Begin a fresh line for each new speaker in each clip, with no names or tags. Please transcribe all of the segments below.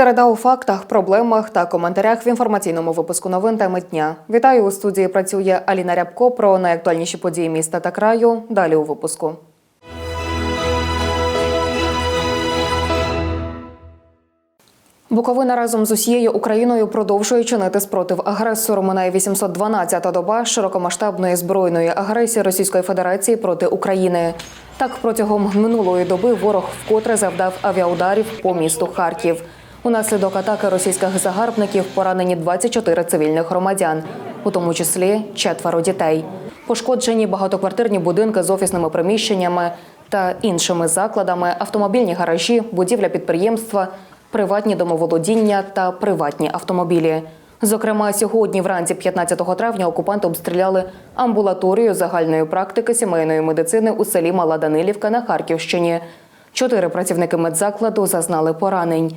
Середа у фактах, проблемах та коментарях в інформаційному випуску новин теми дня. Вітаю у студії. Працює Аліна Рябко про найактуальніші події міста та краю. Далі у випуску. Буковина разом з усією Україною продовжує чинити спротив агресору. Минає 812-та доба широкомасштабної збройної агресії Російської Федерації проти України. Так, протягом минулої доби ворог вкотре завдав авіаударів по місту Харків. Унаслідок атаки російських загарбників поранені 24 цивільних громадян, у тому числі четверо дітей. Пошкоджені багатоквартирні будинки з офісними приміщеннями та іншими закладами, автомобільні гаражі, будівля підприємства, приватні домоволодіння та приватні автомобілі. Зокрема, сьогодні, вранці 15 травня, окупанти обстріляли амбулаторію загальної практики сімейної медицини у селі Мала Данилівка на Харківщині. Чотири працівники медзакладу зазнали поранень.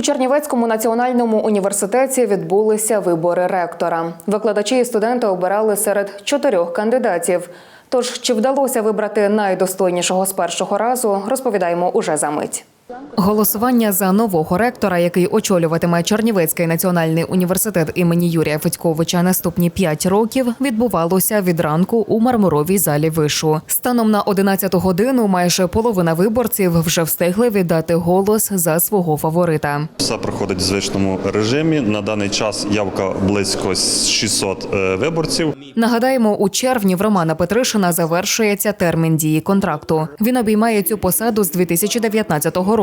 У Чернівецькому національному університеті відбулися вибори ректора. Викладачі і студенти обирали серед чотирьох кандидатів. Тож, чи вдалося вибрати найдостойнішого з першого разу, розповідаємо уже за мить. Голосування за нового ректора, який очолюватиме Чернівецький національний університет імені Юрія Федьковича наступні п'ять років, відбувалося від ранку у мармуровій залі вишу. Станом на 11 годину майже половина виборців вже встигли віддати голос за свого фаворита.
Все проходить в звичному режимі. На даний час явка близько 600 е, виборців.
Нагадаємо, у червні в Романа Петришина завершується термін дії контракту. Він обіймає цю посаду з 2019 року.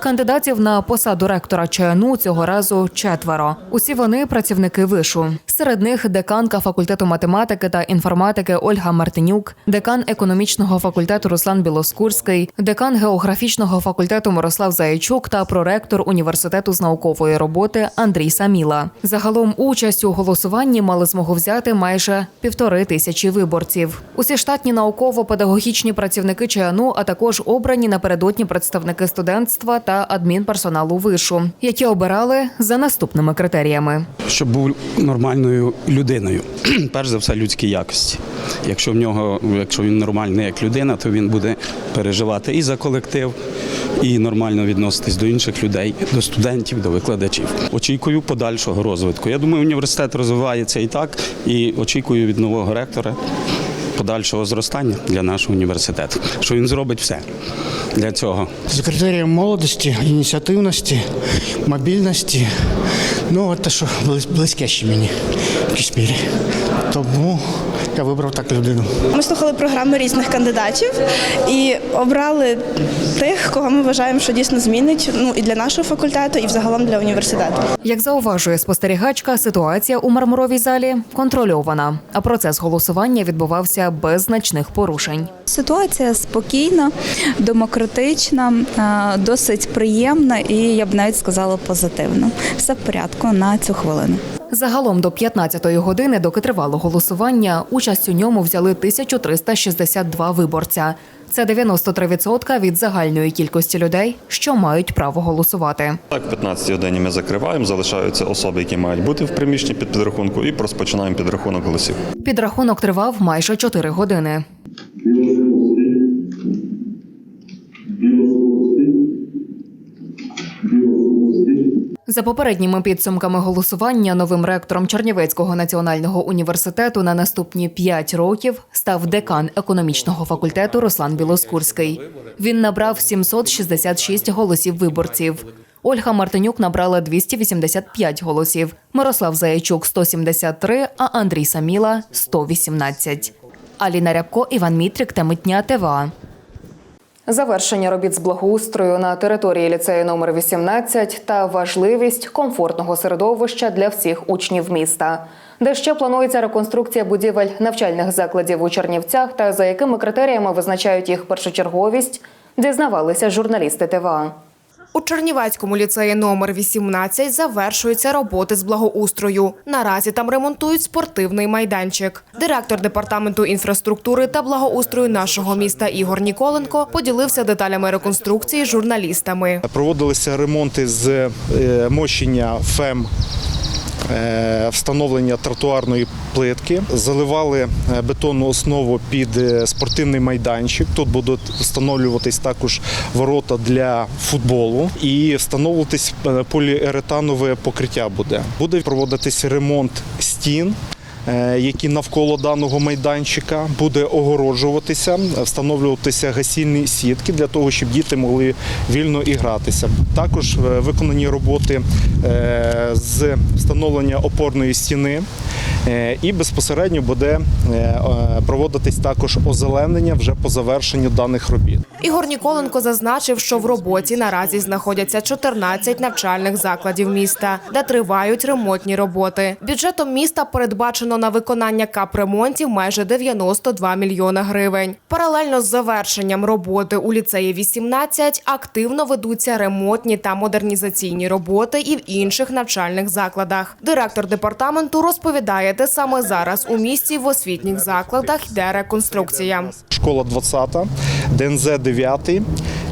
Кандидатів на посаду ректора ЧНУ цього разу четверо. Усі вони працівники вишу. Серед них деканка факультету математики та інформатики Ольга Мартинюк, декан економічного факультету Руслан Білоскурський, декан географічного факультету Мирослав Заячук та проректор університету з наукової роботи Андрій Саміла. Загалом участь у голосуванні мали змогу взяти майже півтори тисячі виборців. Усі штатні науково-педагогічні працівники ЧНУ, а також обрані напередодні представники студентства та адмінперсоналу вишу, які обирали за наступними критеріями.
щоб був нормальною людиною. Перш за все, людські якості. Якщо в нього, якщо він нормальний як людина, то він буде переживати і за колектив, і нормально відноситись до інших людей, до студентів, до викладачів. Очікую подальшого розвитку. Я думаю, університет розвивається і так, і очікую від нового ректора. Подальшого зростання для нашого університету, що він зробить все для цього.
з критерієм молодості, ініціативності, мобільності. Ну, от те, що близ- близьке ще мені в якійсь мірі. Тому я вибрав так людину.
Ми слухали програми різних кандидатів і обрали тих, кого ми вважаємо, що дійсно змінить ну і для нашого факультету, і взагалом для університету.
Як зауважує спостерігачка, ситуація у мармуровій залі контрольована, а процес голосування відбувався без значних порушень.
Ситуація спокійна, демократична, е, досить приємна і я б навіть сказала позитивна. Все в порядку на цю хвилину.
Загалом до 15-ї години, доки тривало голосування, участь у ньому взяли 1362 виборця. Це 93% від загальної кількості людей, що мають право голосувати.
Так, в 15 годині ми закриваємо, залишаються особи, які мають бути в приміщенні під підрахунку, і розпочинаємо підрахунок голосів.
Підрахунок тривав майже 4 години. За попередніми підсумками голосування новим ректором Чернівецького національного університету на наступні 5 років став декан економічного факультету Руслан Білоскурський. Він набрав 766 голосів виборців. Ольга Мартинюк набрала 285 голосів, Мирослав Заячук 173, а Андрій Саміла 118. Аліна Рябко, Іван Мітрик та Митня ТВА. Завершення робіт з благоустрою на території ліцею номер 18 та важливість комфортного середовища для всіх учнів міста. Де ще планується реконструкція будівель навчальних закладів у Чернівцях та за якими критеріями визначають їх першочерговість, дізнавалися журналісти ТВА.
У Чернівецькому ліцеї номер 18 завершуються роботи з благоустрою. Наразі там ремонтують спортивний майданчик. Директор департаменту інфраструктури та благоустрою нашого міста Ігор Ніколенко поділився деталями реконструкції з журналістами.
Проводилися ремонти з е, мощення ФЕМ. Е, Встановлення тротуарної плитки, заливали е, бетонну основу під е, спортивний майданчик. Тут будуть встановлюватись також ворота для футболу і встановлюватись поліеретанове покриття буде. Буде проводитись ремонт стін. Е, Які навколо даного майданчика буде огороджуватися, встановлюватися гасільні сітки для того, щоб діти могли вільно ігратися. Також е, виконані роботи е, з встановлення опорної стіни, і безпосередньо буде проводитись також озеленення вже по завершенню даних робіт.
Ігор Ніколенко зазначив, що в роботі наразі знаходяться 14 навчальних закладів міста, де тривають ремонтні роботи. Бюджетом міста передбачено на виконання капремонтів майже 92 мільйона гривень. Паралельно з завершенням роботи у ліцеї 18 активно ведуться ремонтні та модернізаційні роботи і в інших навчальних закладах. Директор департаменту розповідає, де саме зараз у місті в освітніх закладах йде реконструкція.
Школа 20, ДНЗ 9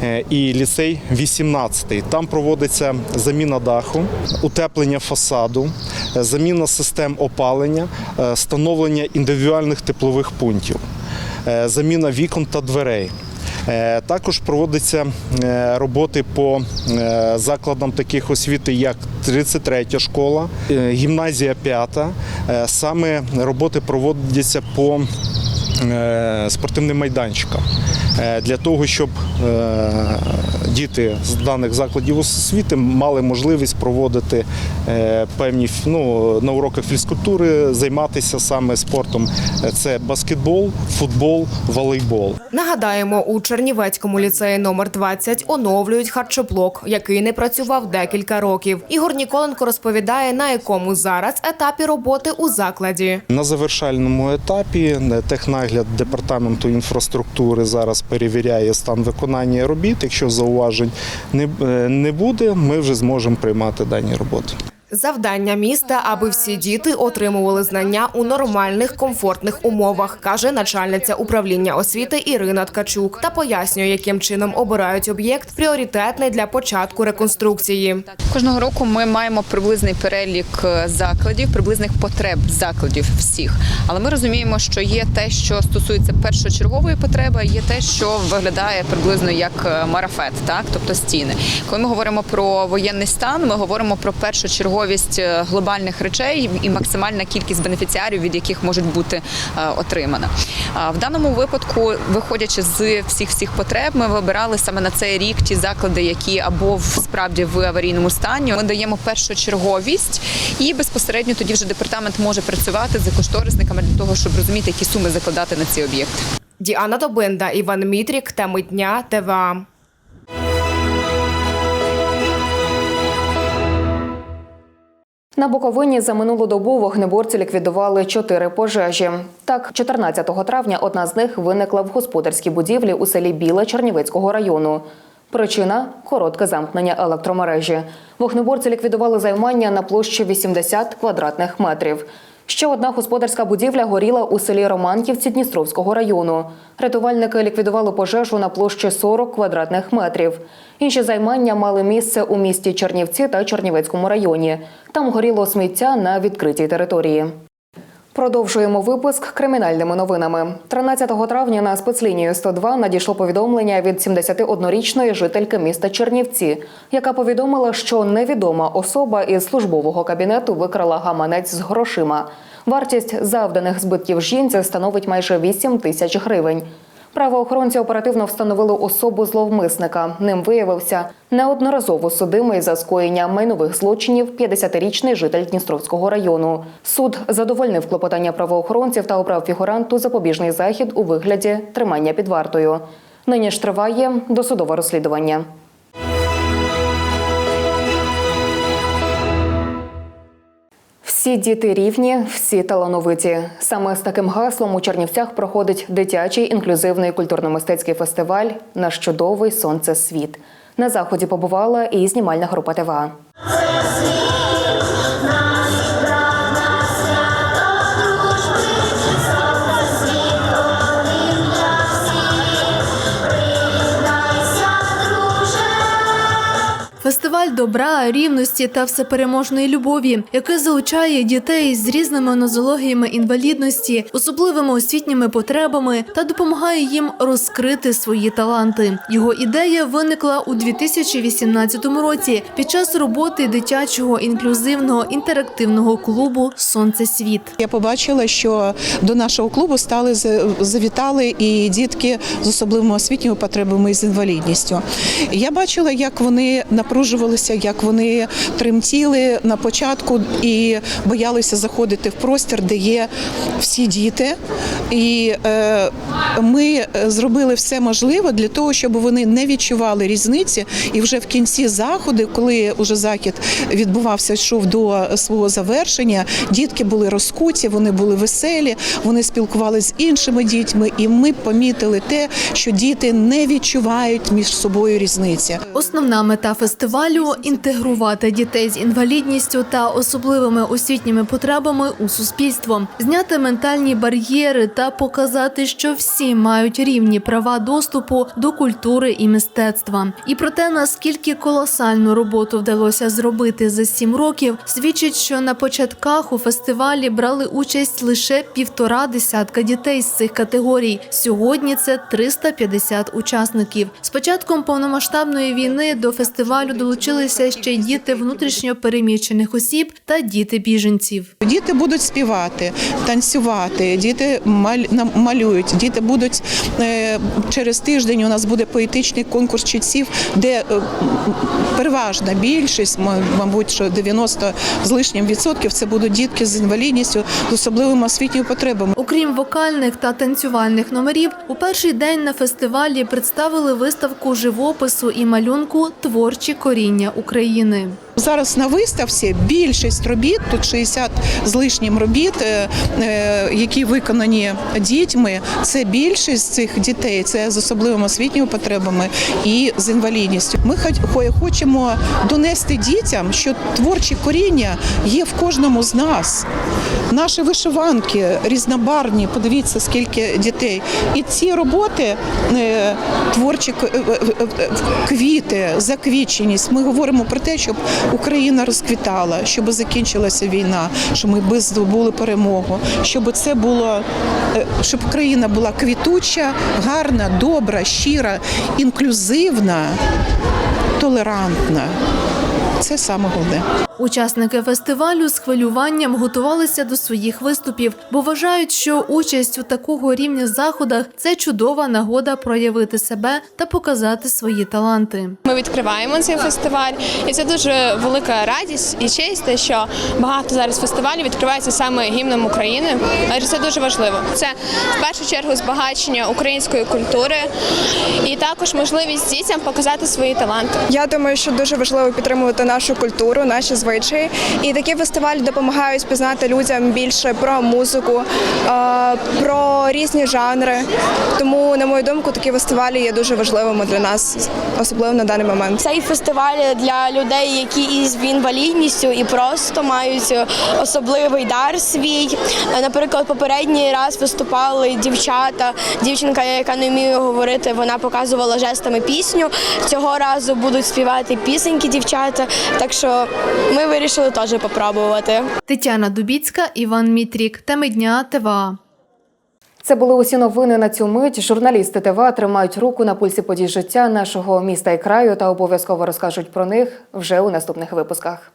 е, і ліцей 18. Там проводиться заміна даху, утеплення фасаду, е, заміна систем опалення, е, встановлення індивідуальних теплових пунктів, заміна вікон та дверей. Також проводяться роботи по закладам таких освіти, як 33 школа, гімназія 5. Е, Саме роботи проводяться по спортивним майданчикам для того, щоб е, діти з даних закладів освіти мали можливість проводити е, певні ну, на уроках фізкультури, займатися саме спортом. Це баскетбол, футбол, волейбол.
Нагадаємо, у Чернівецькому ліцеї номер 20 оновлюють харчоблок, який не працював декілька років. Ігор Ніколенко розповідає, на якому зараз етапі роботи у закладі.
На завершальному етапі е, технагляд департаменту інфраструктури зараз перевіряє стан виконання робіт. Якщо зауважень е, не буде, ми вже зможемо приймати дані роботи.
Завдання міста, аби всі діти отримували знання у нормальних комфортних умовах, каже начальниця управління освіти Ірина Ткачук, та пояснює, яким чином обирають об'єкт пріоритетний для початку реконструкції.
Кожного року ми маємо приблизний перелік е, закладів, приблизних потреб закладів всіх. Але ми розуміємо, що є те, що стосується першочергової потреби, є те, що виглядає приблизно як е, марафет, так тобто стіни. Коли ми говоримо про воєнний стан, ми говоримо про першочерговість е, глобальних речей і максимальна кількість бенефіціарів, від яких можуть бути е, отримана. В даному випадку, виходячи з всіх всіх потреб, ми вибирали саме на цей рік ті заклади, які або в справді в аварійному стані. Ми даємо першочерговість, і безпосередньо тоді вже департамент може працювати з кошторисниками для того, щоб розуміти, які суми закладати на ці об'єкти.
Діана Добинда, Іван Мітрік, теми дня ТВА.
На Буковині за минулу добу вогнеборці ліквідували чотири пожежі. Так, 14 травня одна з них виникла в господарській будівлі у селі Біле Чернівецького району. Причина коротке замкнення електромережі. Вогнеборці ліквідували займання на площі 80 квадратних метрів. Ще одна господарська будівля горіла у селі Романківці Дністровського району. Рятувальники ліквідували пожежу на площі 40 квадратних метрів. Інші займання мали місце у місті Чернівці та Чернівецькому районі. Там горіло сміття на відкритій території. Продовжуємо випуск кримінальними новинами. 13 травня на спецлінію 102 надійшло повідомлення від 71-річної жительки міста Чернівці, яка повідомила, що невідома особа із службового кабінету викрала гаманець з грошима. Вартість завданих збитків жінці становить майже 8 тисяч гривень. Правоохоронці оперативно встановили особу зловмисника. Ним виявився неодноразово судимий за скоєння майнових злочинів 50-річний житель Дністровського району. Суд задовольнив клопотання правоохоронців та обрав фігуранту запобіжний захід у вигляді тримання під вартою. Нині ж триває досудове розслідування. Всі діти рівні, всі талановиті. Саме з таким гаслом у Чернівцях проходить дитячий інклюзивний культурно-мистецький фестиваль Наш чудовий сонце світ. На заході побувала і знімальна група ТВА.
Фестиваль добра, рівності та всепереможної любові, який залучає дітей з різними нозологіями інвалідності, особливими освітніми потребами та допомагає їм розкрити свої таланти. Його ідея виникла у 2018 році під час роботи дитячого інклюзивного інтерактивного клубу Сонце світ.
Я побачила, що до нашого клубу стали за- завітали і дітки з особливими освітніми потребами і з інвалідністю. Я бачила, як вони напружувалися, як вони тремтіли на початку і боялися заходити в простір, де є всі діти. І е, ми зробили все можливе для того, щоб вони не відчували різниці. І вже в кінці заходу, коли уже захід відбувався, йшов до свого завершення, дітки були розкуті, вони були веселі, вони спілкувалися з іншими дітьми, і ми помітили те, що діти не відчувають між собою різниці.
Основна мета фестивалю інтегрувати дітей з інвалідністю та особливими освітніми потребами у суспільство, зняти ментальні бар'єри та показати, що всі мають рівні права доступу до культури і мистецтва. І про те, наскільки колосальну роботу вдалося зробити за сім років, свідчить, що на початках у фестивалі брали участь лише півтора десятка дітей з цих категорій. Сьогодні це 350 учасників. З початком повномасштабної війни до фестивалю долучилися ще й діти внутрішньо переміщених осіб та діти біженців.
Діти будуть співати, танцювати, діти малюють, діти будуть е, через тиждень. У нас буде поетичний конкурс читців, де е, переважна більшість, мабуть, що 90 з лишнім відсотків це будуть дітки з інвалідністю, з особливими освітніми потребами.
Окрім вокальних та танцювальних номерів, у перший день на фестивалі представили виставку живопису і малюнку Творчі коріння України.
Зараз на виставці більшість робіт, тут 60 з лишнім робіт, е, е, які виконані дітьми. Це більшість цих дітей, це з особливими освітніми потребами і з інвалідністю. Ми хоч- хочемо донести дітям, що творчі коріння є в кожному з нас. Наші вишиванки різнобарвні, подивіться, скільки дітей. І ці роботи, е, творчі квіти, заквіченість. Ми говоримо про те, щоб Україна розквітала, щоб закінчилася війна, щоб ми би здобули перемогу, щоб це було, е, щоб Україна була квітуча, гарна, добра, щира, інклюзивна, толерантна. Це саме головне.
Учасники фестивалю з хвилюванням готувалися до своїх виступів, бо вважають, що участь у такого рівня заходах це чудова нагода проявити себе та показати свої таланти.
Ми відкриваємо цей фестиваль, і це дуже велика радість і честь, те, що багато зараз фестивалів відкривається саме гімном України. Адже це дуже важливо. Це в першу чергу збагачення української культури і також можливість дітям показати свої таланти.
Я думаю, що дуже важливо підтримувати нашу культуру, наші звичаї. І такі фестивалі допомагають пізнати людям більше про музику, е, про різні жанри. Тому, на мою думку, такі фестивалі є дуже важливими для нас, особливо на даний момент.
Цей фестиваль для людей, які із інвалідністю і просто мають особливий дар свій. Наприклад, попередній раз виступали дівчата. Дівчинка, яка не вміє говорити, вона показувала жестами пісню. Цього разу будуть співати пісеньки дівчата. Так що ми вирішили теж попробувати.
Тетяна Дубіцька, Іван Мітрік. Теми дня ТВА.
Це були усі новини на цю мить. Журналісти ТВА тримають руку на пульсі подій життя нашого міста і краю та обов'язково розкажуть про них вже у наступних випусках.